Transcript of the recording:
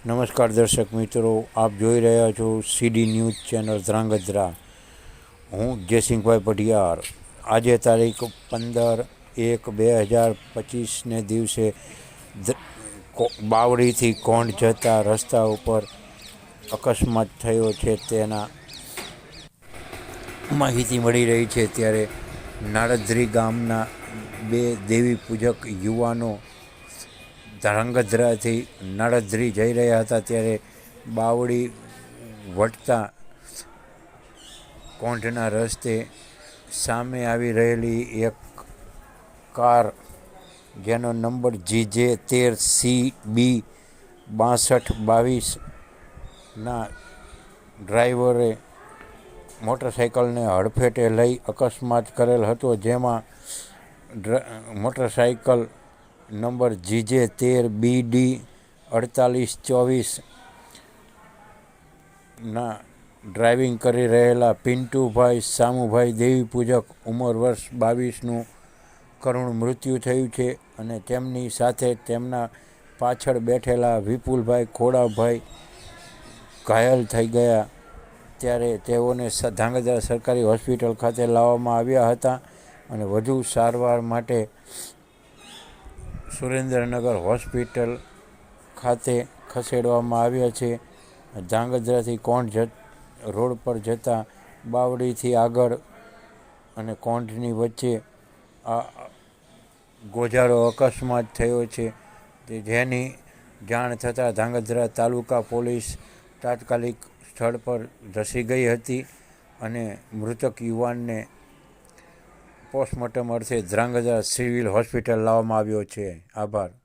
નમસ્કાર દર્શક મિત્રો, આપ જોઈ રહ્યા છો સીડી ન્યૂઝ ચેનલ ધ્રાંગધ્રા. હું જયસિંહભાઈ પઢિયાર. આજે તારીખ પંદર એક બે હજાર પચીસને દિવસે બાવળીથી કોંડ જતા રસ્તા ઉપર અકસ્માત થયો છે તેના માહિતી મળી રહી છે ત્યારે નારદરી ગામના બે દેવી પૂજક યુવાનો ધ્રાંગધ્રાથી નળધ્રી જઈ રહ્યા હતા ત્યારે બાવળી વટતા કોંઢના રસ્તે સામે આવી રહેલી એક કાર જેનો નંબર જીજે તેર સી બી બાસઠ બાવીસના ડ્રાઈવરે મોટરસાઇકલને હડફેટે લઈ અકસ્માત કરેલ હતો, જેમાં મોટરસાઇકલ નંબર જીજે તેર બી ડી અડતાલીસ ચોવીસ ના ડ્રાઇવિંગ કરી રહેલા પિન્ટુભાઈ સામુભાઈ દેવી પૂજક ઉંમર વર્ષ બાવીસનું કરુણ મૃત્યુ થયું છે અને તેમની સાથે તેમના પાછળ બેઠેલા વિપુલભાઈ ખોડાભાઈ ઘાયલ થઈ ગયા. ત્યારે તેઓને ધાંગધ્રા સરકારી હોસ્પિટલ ખાતે લાવવામાં આવ્યા હતા અને વધુ સારવાર માટે સુરેન્દ્રનગર હોસ્પિટલ ખાતે ખસેડવામાં આવ્યા છે. ધ્રાંગધ્રાથી કોંઢ જ રોડ પર જતા બાવડીથી આગળ અને કોંઢની વચ્ચે આ ગોજારો અકસ્માત થયો છે. તે જેની જાણ થતાં ધ્રાંગધ્રા તાલુકા પોલીસ તાત્કાલિક સ્થળ પર ધસી ગઈ હતી અને મૃતક યુવાનને પોસ્ટમોર્ટમ અર્થે ધ્રાંગધ્રા સિવિલ હોસ્પિટલ લાવવામાં આવ્યો છે. આભાર.